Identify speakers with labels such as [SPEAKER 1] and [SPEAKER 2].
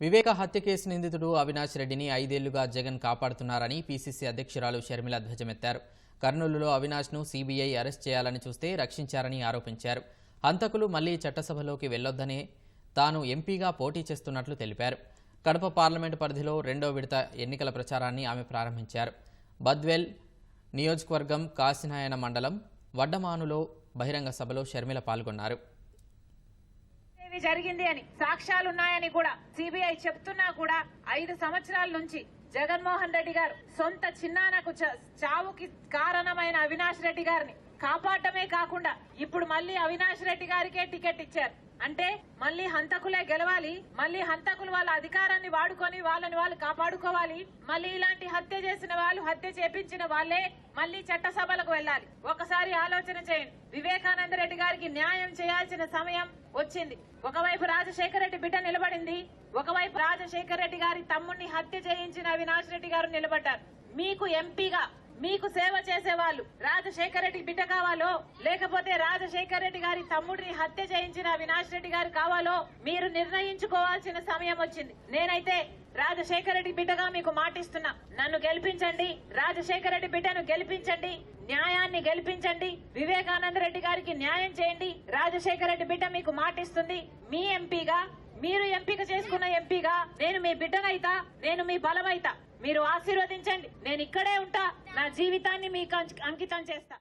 [SPEAKER 1] వివేక హత్య కేసు నిందితుడు అవినాష్ రెడ్డిని ఐదేళ్ళుగా జగన్ కాపాడుతున్నారని పీసీసీ అధ్యక్షురాలు షర్మిల ధ్వజమెత్తారు. కర్నూలులో అవినాష్ను సీబీఐ అరెస్ట్ చేయాలని చూస్తే రక్షించారని ఆరోపించారు. హంతకులు మళ్ళీ చట్టసభలోకి వెళ్ళొద్దనే తాను ఎంపీగా పోటీ చేస్తున్నట్లు తెలిపారు. కడప పార్లమెంటు పరిధిలో రెండో విడత ఎన్నికల ప్రచారాన్ని ఆమె ప్రారంభించారు. బద్వెల్ నియోజకవర్గం కాసినాయన మండలం వడ్డమానులో బహిరంగ సభలో షర్మిల పాల్గొన్నారు.
[SPEAKER 2] ఇది జరిగింది అని సాక్ష్యాలున్నాయని కూడా సిబిఐ చెప్తున్నా కూడా ఐదు సంవత్సరాల నుంచి జగన్మోహన్ రెడ్డి గారు సొంత చిన్నానకు చావుకి కారణమైన అవినాష్ రెడ్డి గారిని కాపాడటమే కాకుండా ఇప్పుడు మళ్ళీ అవినాష్ రెడ్డి గారికే టికెట్ ఇచ్చారు. అంటే మళ్ళీ హంతకులే గెలవాలి మళ్ళీ హంతకులు వాళ్ళ అధికారాన్ని వాడుకొని వాళ్ళని వాళ్ళు కాపాడుకోవాలి మళ్ళీ ఇలాంటి హత్య చేసిన వాళ్ళు హత్య చేపించిన వాళ్ళే మళ్ళీ చట్టసభలకు వెళ్ళాలి. ఒకసారి ఆలోచన చేయండి. వివేకానంద రెడ్డి గారికి న్యాయం చేయాల్సిన సమయం వచ్చింది. ఒకవైపు రాజశేఖర రెడ్డి బిడ్డ నిలబడింది ఒకవైపు రాజశేఖర రెడ్డి గారి తమ్ముడిని హత్య చేయించిన అవినాష్ రెడ్డి గారు నిలబడ్డారు. మీకు ఎంపీగా మీకు సేవ చేసే వాళ్ళు రాజశేఖర రెడ్డి బిడ్డ కావాలో లేకపోతే రాజశేఖర రెడ్డి గారి తమ్ముడిని హత్య చేయించిన వినాష్ రెడ్డి గారు కావాలో మీరు నిర్ణయించుకోవాల్సిన సమయం వచ్చింది. నేనైతే రాజశేఖర రెడ్డి బిడ్డగా మీకు మాటిస్తున్నా. నన్ను గెలిపించండి రాజశేఖర రెడ్డి బిడ్డను గెలిపించండి న్యాయాన్ని గెలిపించండి వివేకానంద రెడ్డి గారికి న్యాయం చేయండి రాజశేఖర రెడ్డి బిడ్డ మీకు మాటిస్తుంది. మీ ఎంపీగా మీరు ఎంపిక చేసుకున్న ఎంపీగా నేను మీ బిడ్డనైతా నేను మీ బలమైతా. మీరు ఆశీర్వదించండి. నేను ఇక్కడే ఉంటా. నా జీవితాన్ని మీకు అంకితం చేస్తా.